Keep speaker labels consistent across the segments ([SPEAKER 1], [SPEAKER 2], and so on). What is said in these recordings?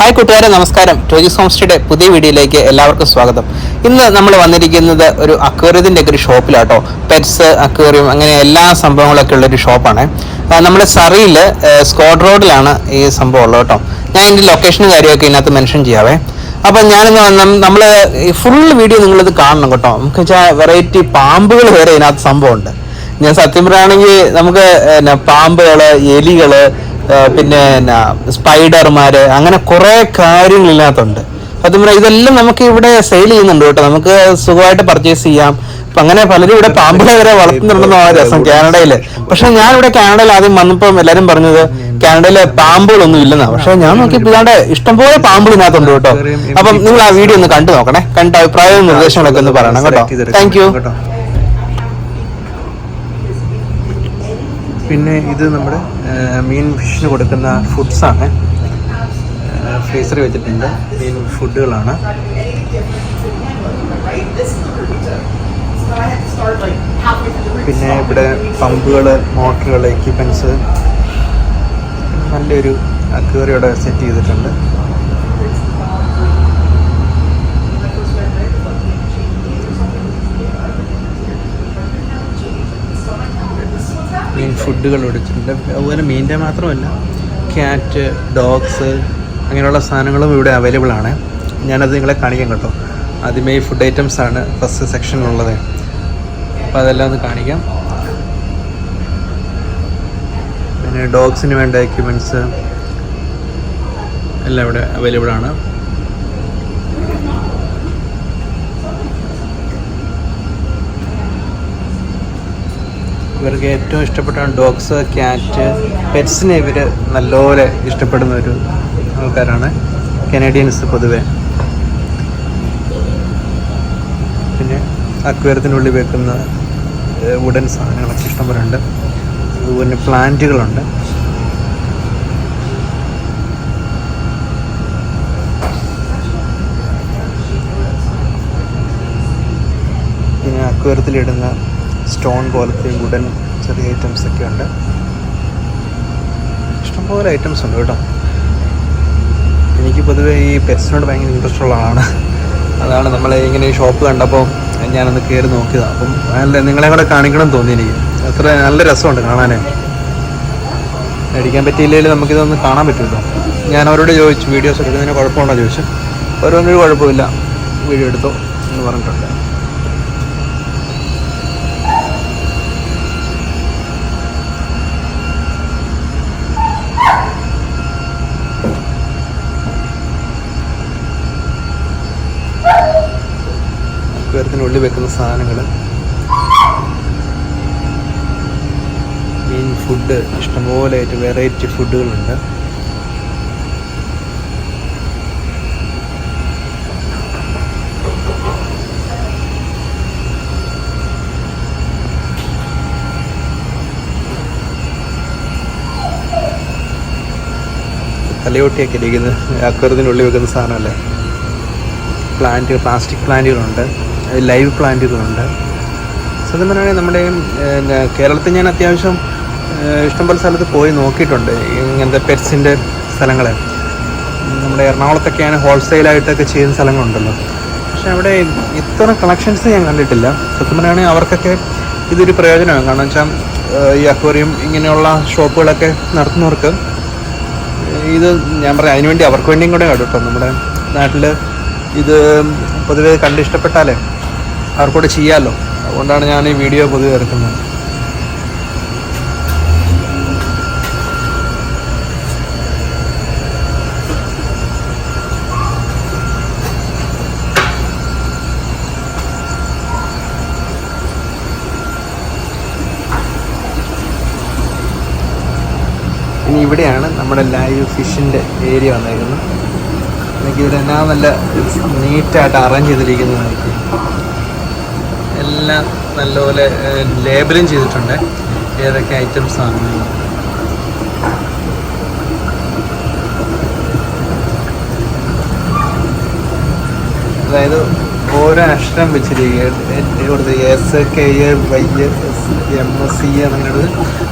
[SPEAKER 1] Hi കൂട്ടുകാരെ നമസ്കാരം. ടോജിസ് ഹോംസ്റ്റയുടെ പുതിയ വീഡിയോയിലേക്ക് എല്ലാവർക്കും സ്വാഗതം. ഇന്ന് നമ്മൾ വന്നിരിക്കുന്നത് ഒരു അക്വേറിയത്തിന്റെ ഒക്കെ ഒരു ഷോപ്പിലാട്ടോ. പെറ്റ്സ് അക്വേറിയം അങ്ങനെ എല്ലാ സംഭവങ്ങളൊക്കെ ഉള്ളൊരു ഷോപ്പാണ്. നമ്മുടെ സറിയിൽ സ്കോഡ് റോഡിലാണ് ഈ സംഭവം ഉള്ളത് കേട്ടോ. ഞാൻ ഇതിന്റെ ലൊക്കേഷനും കാര്യമൊക്കെ ഇതിനകത്ത് മെൻഷൻ ചെയ്യാവേ. അപ്പം ഞാനിന്ന് നമ്മൾ ഫുൾ വീഡിയോ നിങ്ങളിത് കാണണം കേട്ടോ. നമുക്ക് വെച്ചാൽ വെറൈറ്റി പാമ്പുകൾ വരെ ഇതിനകത്ത് സംഭവമുണ്ട്. ഞാൻ സത്യം പറയുകയാണെങ്കിൽ നമുക്ക് പാമ്പുകൾ എലികൾ പിന്നെ എന്നാ സ്പൈഡർമാര് അങ്ങനെ കുറെ കാര്യങ്ങൾ ഇതിനകത്തുണ്ട് സത്യം പറഞ്ഞാൽ ഇതെല്ലാം നമുക്ക് ഇവിടെ സെയിൽ ചെയ്യുന്നുണ്ട് കേട്ടോ. നമുക്ക് സുഖമായിട്ട് പർച്ചേസ് ചെയ്യാം. അപ്പൊ അങ്ങനെ പലരും ഇവിടെ പാമ്പുകളെ വരെ വളർത്തുന്നുണ്ടെന്നാണ് രസം കാനഡയിൽ. പക്ഷെ ഞാൻ ഇവിടെ കാനഡയിൽ ആദ്യം വന്നപ്പോൾ എല്ലാരും പറഞ്ഞത് കാനഡയിലെ പാമ്പുകളൊന്നും ഇല്ലെന്നാ. പക്ഷെ ഞാൻ നോക്കിയപ്പോൾ ഇതാണ്ട് ഇഷ്ടംപോലെ പാമ്പുകൾ ഇതിനകത്തുണ്ട് കേട്ടോ. അപ്പം നിങ്ങൾ ആ വീഡിയോ ഒന്ന് കണ്ടു നോക്കണേ. കണ്ട അഭിപ്രായവും നിർദ്ദേശങ്ങളൊക്കെ ഒന്ന് പറയണം കേട്ടോ. താങ്ക് യു
[SPEAKER 2] കേട്ടോ പിന്നെ ഇത് നമ്മുടെ മീൻ ഫിഷിന് കൊടുക്കുന്ന ഫുഡ്സാണ് ഫ്രീസറിൽ വെച്ചിട്ടുണ്ട്. മീൻ ഫുഡുകളാണ്. പിന്നെ ഇവിടെ പമ്പുകൾ മോട്ടറുകൾ എക്യുപ്മെന്റ്സ് നല്ലൊരു അക്വേറിയോടെ സെറ്റ് ചെയ്തിട്ടുണ്ട് മീൻ ഫുഡുകൾ ഒടിച്ചിട്ടുണ്ട് അതുപോലെ മീനിന്റെ മാത്രമല്ല ക്യാറ്റ് ഡോഗ്സ് അങ്ങനെയുള്ള സാധനങ്ങളും ഇവിടെ അവൈലബിൾ ആണ്. ഞാനത് നിങ്ങളെ കാണിക്കാം കേട്ടോ. ആദ്യമേ ഈ ഫുഡ് ഐറ്റംസ് ആണ് ഫസ്റ്റ് സെക്ഷനിലുള്ളത് അപ്പോൾ അതെല്ലാം ഒന്ന് കാണിക്കാം. പിന്നെ ഡോഗ്സിന് വേണ്ട എക്യുപ്മെന്റ്സ് എല്ലാം ഇവിടെ അവൈലബിൾ ആണ്. ഇവർക്ക് ഏറ്റവും ഇഷ്ടപ്പെട്ട ഡോഗ്സ് ക്യാറ്റ് പെറ്റ്സിനെ ഇവർ നല്ലപോലെ ഇഷ്ടപ്പെടുന്ന ഒരു ആൾക്കാരാണ്. കനേഡിയൻസ് പൊതുവെ. പിന്നെ അക്വേരത്തിനുള്ളിൽ വെക്കുന്ന വുഡൻ സാധനങ്ങളൊക്കെ ഇഷ്ടംപോലെ ഉണ്ട് അതുപോലെ പ്ലാന്റുകളുണ്ട്. പിന്നെ അക്വേരത്തിലിടുന്ന സ്റ്റോൺ പോലത്തെ വുഡൻ ചെറിയ ഐറ്റംസ് ഒക്കെ ഉണ്ട്. ഇഷ്ടംപോലെ ഐറ്റംസ് ഉണ്ട് കേട്ടോ. എനിക്ക് പൊതുവേ ഈ പെറ്റ്സിനോട് ഭയങ്കര ഇൻട്രസ്റ്റ് ഉള്ള ആളാണ്. അതാണ് നമ്മൾ ഇങ്ങനെ ഈ ഷോപ്പ് കണ്ടപ്പോൾ ഞാനൊന്ന് കയറി നോക്കിയതാണ് അപ്പം നല്ല നിങ്ങളെ കൂടെ കാണിക്കണം തോന്നി എനിക്ക്. അത്ര നല്ല രസമുണ്ട് കാണാനേ. മേടിക്കാൻ പറ്റിയില്ലെങ്കിൽ നമുക്കിതൊന്ന് കാണാൻ പറ്റുമല്ലോ. ഞാൻ അവരോട് ചോദിച്ചു വീഡിയോസ് എടുക്കുന്നതിന് കുഴപ്പമുണ്ടോ? ചോദിച്ചു. ഓരോന്നൊരു കുഴപ്പമില്ല. വീഡിയോ എടുത്തോ എന്ന് പറഞ്ഞിട്ടുണ്ട്. അക്വേരത്തിനുള്ളിൽ വെക്കുന്ന സാധനങ്ങൾ മീൻ ഫുഡ് ഇഷ്ടംപോലെ ആയിട്ട് വെറൈറ്റി ഫുഡുകളുണ്ട് തലയോട്ടിയൊക്കെ ഇരിക്കുന്നത് അക്വരത്തിനുള്ളിൽ വെക്കുന്ന സാധനമല്ലേ? പ്ലാന്റ് പ്ലാസ്റ്റിക് പ്ലാന്റുകളുണ്ട് ലൈവ് പ്ലാന്റുകളുണ്ട്. സത്യം പറയുകയാണെങ്കിൽ നമ്മുടെ കേരളത്തിൽ ഞാൻ അത്യാവശ്യം ഇഷ്ടംപോലെ സ്ഥലത്ത് പോയി നോക്കിയിട്ടുണ്ട്. ഇങ്ങനത്തെ പെറ്റ്സിന്റെ സ്ഥലങ്ങൾ നമ്മുടെ എറണാകുളത്തൊക്കെയാണ് ഹോൾസെയിലായിട്ടൊക്കെ ചെയ്യുന്ന സ്ഥലങ്ങളുണ്ടല്ലോ. പക്ഷെ അവിടെ ഇത്ര കളക്ഷൻസ് ഞാൻ കണ്ടിട്ടില്ല. സത്യം പറയുകയാണെങ്കിൽ അവർക്കൊക്കെ ഇതൊരു പ്രയോജനമാണ്. കാരണം വെച്ചാൽ ഈ അക്വേറിയം ഇങ്ങനെയുള്ള ഷോപ്പുകളൊക്കെ നടത്തുന്നവർക്ക് ഇത് ഞാൻ പറയാം അതിനുവേണ്ടി അവർക്ക് വേണ്ടിയും കൂടെ കേട്ടോ. നമ്മുടെ നാട്ടിൽ ഇത് പൊതുവേ കണ്ട് ഇഷ്ടപ്പെട്ടാലേ അവർക്കൂടെ ചെയ്യാമല്ലോ അതുകൊണ്ടാണ് ഞാൻ ഈ വീഡിയോ പൊതുവെ ഇറക്കുന്നത് ഇനി ഇവിടെയാണ് നമ്മുടെ ലൈവ് ഫിഷിന്റെ ഏരിയ വന്നേക്കുന്നത് എനിക്ക് ഇവിടെ എന്നാ നല്ല നീറ്റായിട്ട് അറേഞ്ച് ചെയ്തിരിക്കുന്നത് എല്ലാം നല്ലപോലെ ലേബലും ചെയ്തിട്ടുണ്ട്. ഏതൊക്കെ ഐറ്റംസ് ആണ് അതായത് ഓരോ അക്ഷരം വെച്ചിരിക്കുക S K A Y S M S C എന്നുള്ളത്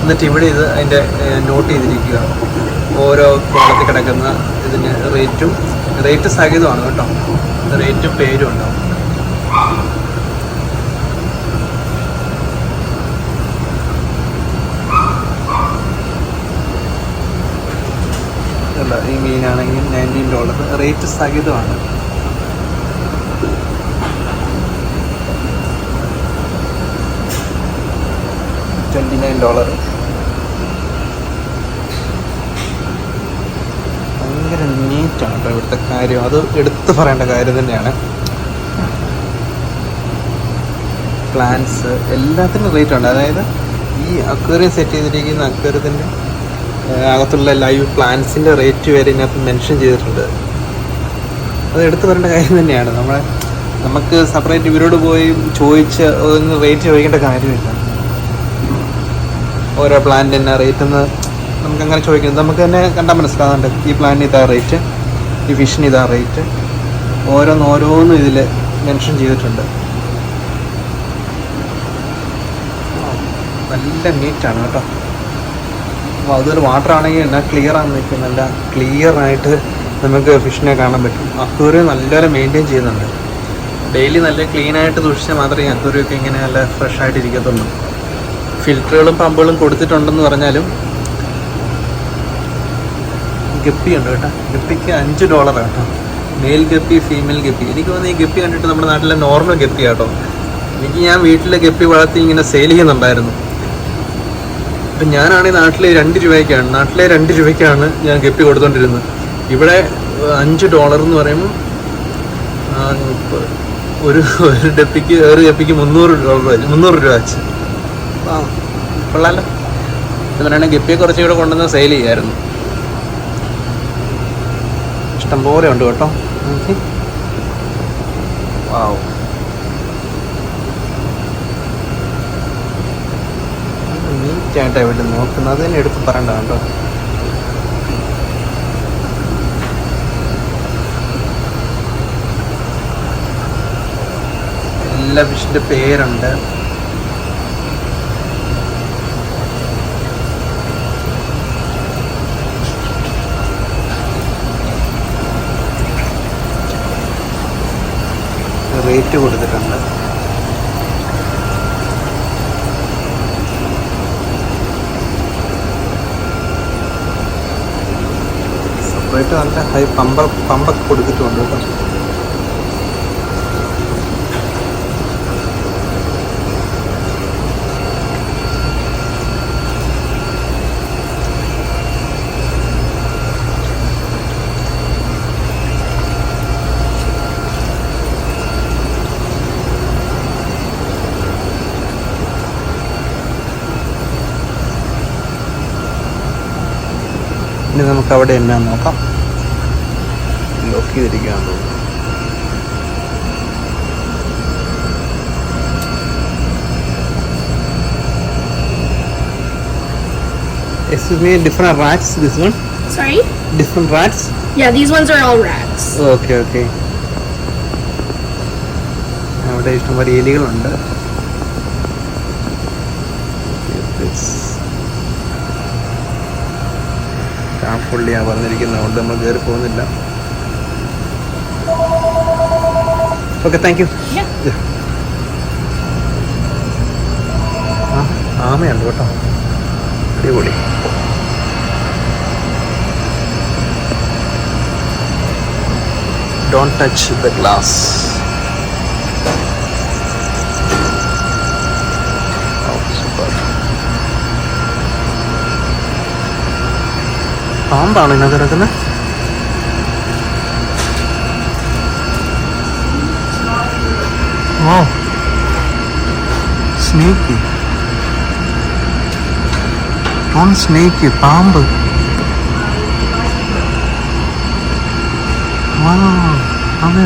[SPEAKER 2] എന്നിട്ട് ഇവിടെ ഇത് അതിന്റെ നോട്ട് ചെയ്തിരിക്കുക. ഓരോ കോളത്തിൽ കിടക്കുന്ന ഇതിന് റേറ്റും റേറ്റ് സഹിതമാണ് കേട്ടോ. റേറ്റും പേരും ഉണ്ടാവും അല്ല ഈ മീനാണെങ്കിൽ നയന്റീൻ ഡോളർ റേറ്റ് സഹിതമാണ്. ട്വന്റി നയൻ ഡോളർ ഭയങ്കര നീറ്റാണ് കേട്ടോ ഇവിടുത്തെ കാര്യം. അത് എടുത്തു പറയേണ്ട കാര്യം തന്നെയാണ്. പ്ലാൻസ് എല്ലാത്തിനും റേറ്റ് ഉണ്ട്. അതായത് ഈ അക്വേറിയം സെറ്റ് ചെയ്തിരിക്കുന്ന അക്വേറിയത്തിന്റെ അകത്തുള്ള ലൈവ് പ്ലാൻസിന്റെ റേറ്റ് വരെ ഇതിനകത്ത് മെൻഷൻ ചെയ്തിട്ടുണ്ട്. അത് എടുത്തു പറയേണ്ട കാര്യം തന്നെയാണ്. നമ്മളെ നമുക്ക് സെപ്പറേറ്റ് ഇവരോട് പോയി ചോദിച്ച് ഒന്ന് റേറ്റ് ചോദിക്കേണ്ട കാര്യമില്ല. ഓരോ പ്ലാന്റിന് റേറ്റ് എന്ന് നമുക്ക് അങ്ങനെ ചോദിക്കുന്നത്. നമുക്ക് തന്നെ കണ്ടാൽ മനസ്സിലാകുന്നുണ്ട് ഈ പ്ലാന്റിന് ഇതാ റേറ്റ് ഈ ഫിഷിന് ഇതാ റേറ്റ് ഓരോന്ന് ഓരോന്നും ഇതിൽ മെൻഷൻ ചെയ്തിട്ടുണ്ട്. നല്ല നീറ്റാണ് കേട്ടോ. അപ്പോൾ അതുപോലെ വാട്ടർ ആണെങ്കിൽ എന്നാ ക്ലിയർ ആണ് നിൽക്കും നല്ല ക്ലിയർ ആയിട്ട് നമുക്ക് ഫിഷിനെ കാണാൻ പറ്റും. അക്വേറിയം നല്ലപോലെ മെയിന്റെയിൻ ചെയ്യുന്നുണ്ട്. ഡെയിലി നല്ല ക്ലീൻ ആയിട്ട് സൂക്ഷിച്ചാൽ മാത്രമേ അക്വേറിയം ഒക്കെ ഇങ്ങനെ നല്ല ഫ്രഷ് ആയിട്ട് ഇരിക്കത്തുള്ളൂ. ഫിൽറ്ററുകളും പമ്പുകളും കൊടുത്തിട്ടുണ്ടെന്ന് പറഞ്ഞാലും ഗപ്പി ഉണ്ട് കേട്ടോ. ഗപ്പിക്ക് അഞ്ച് ഡോളർ കേട്ടോ. Male guppy female guppy. എനിക്ക് തോന്നുന്നു ഈ ഗപ്പി കണ്ടിട്ട് നമ്മുടെ നാട്ടിലെ നോർമൽ ഗപ്പി കേട്ടോ. എനിക്ക് ഞാൻ വീട്ടിലെ ഗപ്പി വളർത്തി ഇങ്ങനെ സെയിൽ ചെയ്യുന്നുണ്ടായിരുന്നു. ഇപ്പം ഞാനാണെങ്കിൽ നാട്ടിൽ രണ്ട് രൂപയ്ക്കാണ്. നാട്ടിലെ രണ്ട് രൂപയ്ക്കാണ് ഞാൻ ഗപ്പി കൊടുത്തോണ്ടിരുന്നത്. ഇവിടെ അഞ്ച് ഡോളർ എന്ന് പറയുമ്പോൾ ഒരു ഒരു ഡപ്പിക്ക് ഒരു ഗപ്പിക്ക് മുന്നൂറ് ഡോളർ വെച്ച് മുന്നൂറ് രൂപ വെച്ച്. കൊള്ളാലോ. ഇത് പറയുകയാണെങ്കിൽ ഗപ്പിയെ കുറച്ചുകൂടെ കൊണ്ടുവന്ന് സെയിൽ ചെയ്യായിരുന്നു. ഇഷ്ടം പോലെ ഉണ്ട് കേട്ടോ. നോക്കി. വാവ്. നീറ്റായിട്ടാണ് ഇവിടെ നോക്കുന്നത്. അത് തന്നെ എടുത്ത് പറയണ്ട കേട്ടോ. എല്ലാ ഫിഷിന്റെ പേരുണ്ട്. റേറ്റ് കൊടുത്തിട്ടുണ്ട്. സെപ്പറേറ്റ് നല്ല ഹൈ പമ്പ പമ്പൊക്കെ കൊടുത്തിട്ടുണ്ട് കേട്ടോ. ഇനി നമുക്ക് അവിടെ എന്നാ നോക്കാം ലോക്ക് ചെയ്തിരിക്കുകയാണെന്ന് തോന്നുന്നു Excuse me, different rats, this one?
[SPEAKER 3] Sorry?
[SPEAKER 2] Different rats?
[SPEAKER 3] Yeah, these ones are all rats.
[SPEAKER 2] Okay, okay. അവിടെ ഇഷ്ടംപോലെ എലികളുണ്ട് സ്റ്റാഫുള്ളിയാണ് പറഞ്ഞിരിക്കുന്നത് അതുകൊണ്ട് നമ്മൾ കയറി പോകുന്നില്ല ഓക്കെ താങ്ക് യു ആമയുണ്ട് കേട്ടോ അടിപൊളി. Don't touch the glass. പാമ്പാണ് ഇതിനകത്ത് കിടക്കുന്നത്? ഓ സ്നേക്ക് ഓൺ സ്നേക്ക് പാമ്പ്. അതെ.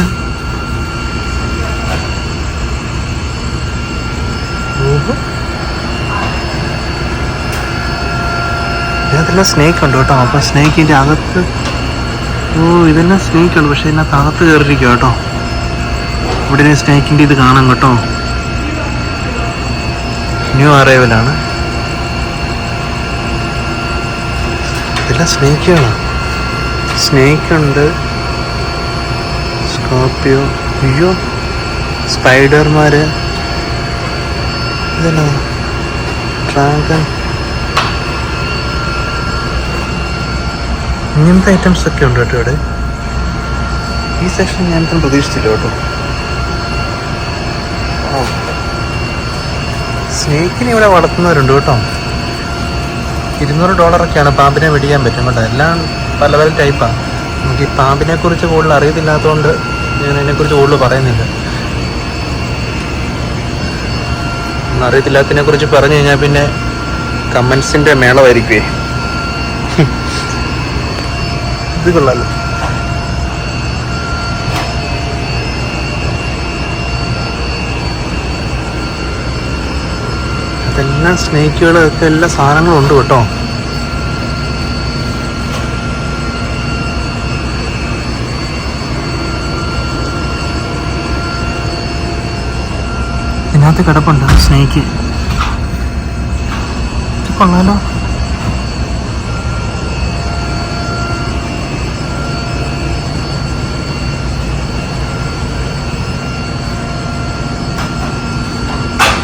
[SPEAKER 2] ഇതിനകത്തെല്ലാം സ്നേക്ക് ഉണ്ട് കേട്ടോ. അപ്പൊ സ്നേക്കിന്റെ അകത്ത് ഓ ഇതെല്ലാം സ്നേക്ക് ഉണ്ട് പക്ഷെ ഇതിനകത്ത് അകത്ത് കയറിയിരിക്കും കേട്ടോ. ഇവിടെ സ്നേക്കിന്റെ ഇത് കാണാം കേട്ടോ. ന്യൂ അറൈവലാണ് എല്ലാം സ്നേക്കുകളാണ് സ്നേക്ക് ഉണ്ട് സ്കോർപ്പിയോ അയ്യോ സ്പൈഡർമാർ ഇതെന്നാ? ഡ്രാഗൺ. ഇങ്ങനത്തെ ഐറ്റംസ് ഒക്കെ ഉണ്ട് കേട്ടോ ഇവിടെ? ഈ സെക്ഷൻ ഞാൻ ഇപ്പം പ്രതീക്ഷിച്ചില്ല കേട്ടോ. സ്നേക്കിനെ ഇവിടെ വളർത്തുന്നവരുണ്ട് കേട്ടോ. ഇരുന്നൂറ് ഡോളറൊക്കെയാണ് പാമ്പിനെ വെടിയാൻ പറ്റും കേട്ടോ. എല്ലാം പല പല ടൈപ്പാണ് നമുക്ക് ഈ പാമ്പിനെക്കുറിച്ച് കൂടുതൽ അറിയത്തില്ലാത്തതുകൊണ്ട് ഞാൻ അതിനെക്കുറിച്ച് കൂടുതൽ പറയുന്നില്ല. അറിയത്തില്ലാത്തതിനെ കുറിച്ച് പറഞ്ഞു കഴിഞ്ഞാൽ പിന്നെ കമൻസിന്റെ മേളമായിരിക്കുവേ. ഇത് കൊള്ളാലോ. അതെല്ലാം സ്നേക്കുകൾ ഒക്കെ എല്ലാ സാധനങ്ങളും ഉണ്ട് കേട്ടോ. ഇതിനകത്ത് കിടപ്പുണ്ട് സ്നേക്ക് കൊള്ളാലോ.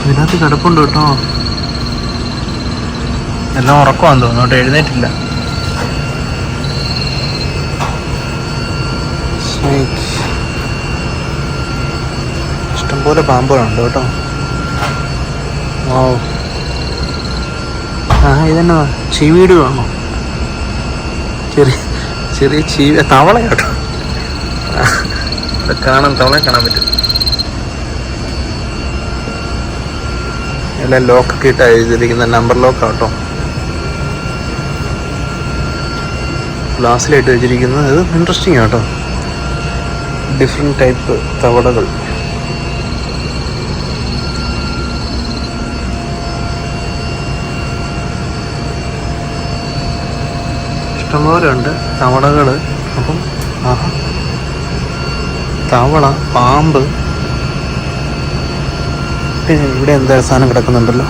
[SPEAKER 2] ഇതിനകത്ത് കിടപ്പുണ്ട് കേട്ടോ. എല്ലാം ഉറക്കമാന്ന് തോന്നുന്നു. എഴുന്നേറ്റില്ല. ഇഷ്ടംപോലെ പാമ്പുകളുണ്ട് കേട്ടോ. ഓ ആ ഇതെന്നാ ചീവീട് വേണോ? ചെറിയ ചെറിയ ചീവ തവള കേട്ടോ. കാണാൻ തവളെ കാണാൻ പറ്റും. എല്ലാം ലോക്കൊക്കെ ഇട്ടാണ് എഴുതിയിരിക്കുന്ന നമ്പർ ലോക്ക് കേട്ടോ ഗ്ലാസ്സിലിട്ട് വെച്ചിരിക്കുന്നത്. ഇത് ഇൻട്രസ്റ്റിംഗ് ആട്ടോ. ഡിഫറെന്റ് ടൈപ്പ് തവടകൾ ഇഷ്ടംപോലെ ഉണ്ട് തവളകൾ അപ്പം ആഹാ. തവള പാമ്പ്. ഇവിടെ എന്താ സാധനം കിടക്കുന്നുണ്ടല്ലോ?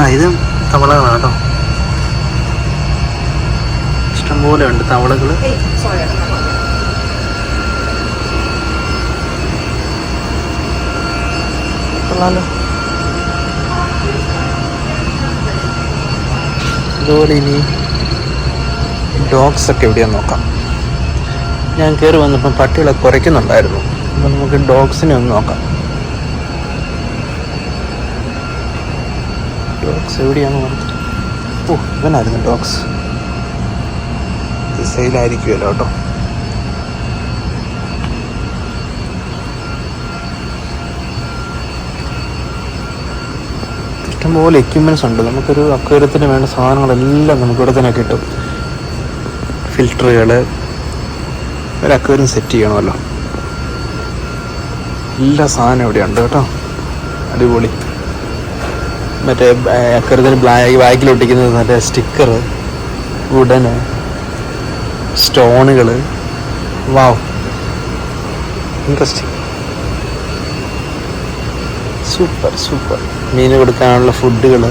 [SPEAKER 2] ആ ഇത് തവളകളാണ് കേട്ടോ ഇഷ്ടംപോലെ ഉണ്ട് തവളകൾ അതുപോലെ ഇനി ഡോഗ്സ് ഒക്കെ എവിടെയാന്ന് നോക്കാം. ഞാൻ കയറി വന്നപ്പോൾ പട്ടികളെ കുറയ്ക്കുന്നുണ്ടായിരുന്നു. അപ്പം നമുക്ക് ഡോഗ്സിനെ ഒന്ന് നോക്കാം. ഡോഗ്സ് എവിടെയാണ് ഓ ഇവനായിരുന്നു ഡോഗ്സ് സെയിലായിരിക്കുമല്ലോ കേട്ടോ. ഇഷ്ടംപോലെ എക്യുപ്മെന്റ്സ് ഉണ്ട്. നമുക്കൊരു അക്വേരത്തിന് വേണ്ട സാധനങ്ങളെല്ലാം നമുക്ക് ഇവിടെ തന്നെ കിട്ടും. ഫിൽറ്ററുകൾ ഒരു അക്വേറിയം സെറ്റ് ചെയ്യണമല്ലോ. എല്ലാ സാധനം ഇവിടെ ഉണ്ട് കേട്ടോ. അടിപൊളി. മറ്റേ അക്വേരത്തിന് ബ്ലാക്ക് ബാക്കിലൊട്ടിക്കുന്നത് മറ്റേ സ്റ്റിക്കർ വുഡന് സ്റ്റോണുകൾ വാവ് ഇൻട്രസ്റ്റിംഗ് സൂപ്പർ സൂപ്പർ. മീൻ കൊടുക്കാനുള്ള ഫുഡുകൾ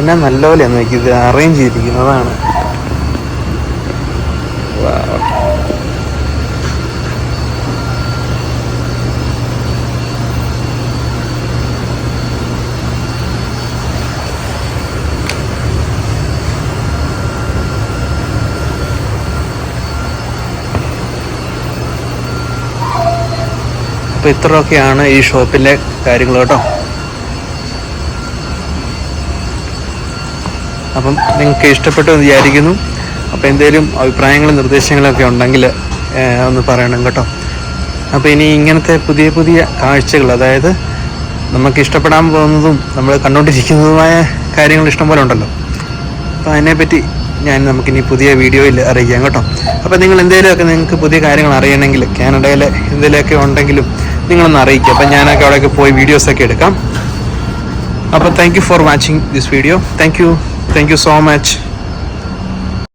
[SPEAKER 2] എന്നാ നല്ലപോലെയാണ് നോക്കി ഇത് അറേഞ്ച് ചെയ്തിരിക്കുന്നതാണ്. Wow. അപ്പോൾ ഇത്രയൊക്കെയാണ് ഈ ഷോപ്പിലെ കാര്യങ്ങൾ കേട്ടോ. അപ്പം നിങ്ങൾക്ക് ഇഷ്ടപ്പെട്ടു എന്ന് വിചാരിക്കുന്നു. അപ്പോൾ എന്തെങ്കിലും അഭിപ്രായങ്ങളും നിർദ്ദേശങ്ങളൊക്കെ ഉണ്ടെങ്കിൽ ഒന്ന് പറയണം കേട്ടോ. അപ്പോൾ ഇനി ഇങ്ങനത്തെ പുതിയ പുതിയ കാഴ്ചകൾ അതായത് നമുക്ക് ഇഷ്ടപ്പെടാൻ പോകുന്നതും നമ്മൾ കണ്ടുകൊണ്ടിരിക്കുന്നതുമായ കാര്യങ്ങൾ ഇഷ്ടംപോലെ ഉണ്ടല്ലോ. അപ്പോൾ അതിനെപ്പറ്റി ഞാൻ നമുക്കിനി പുതിയ വീഡിയോയിൽ അറിയിക്കാം കേട്ടോ. അപ്പോൾ നിങ്ങൾ എന്തെങ്കിലുമൊക്കെ നിങ്ങൾക്ക് പുതിയ കാര്യങ്ങൾ അറിയണമെങ്കിൽ കാനഡയിലെ എന്തെങ്കിലുമൊക്കെ ഉണ്ടെങ്കിലും നിങ്ങളൊന്ന് അറിയിക്കുക. അപ്പം ഞാനൊക്കെ അവിടെയൊക്കെ പോയി വീഡിയോസൊക്കെ എടുക്കാം. അപ്പോൾ thank you for watching this video thank you thank you so much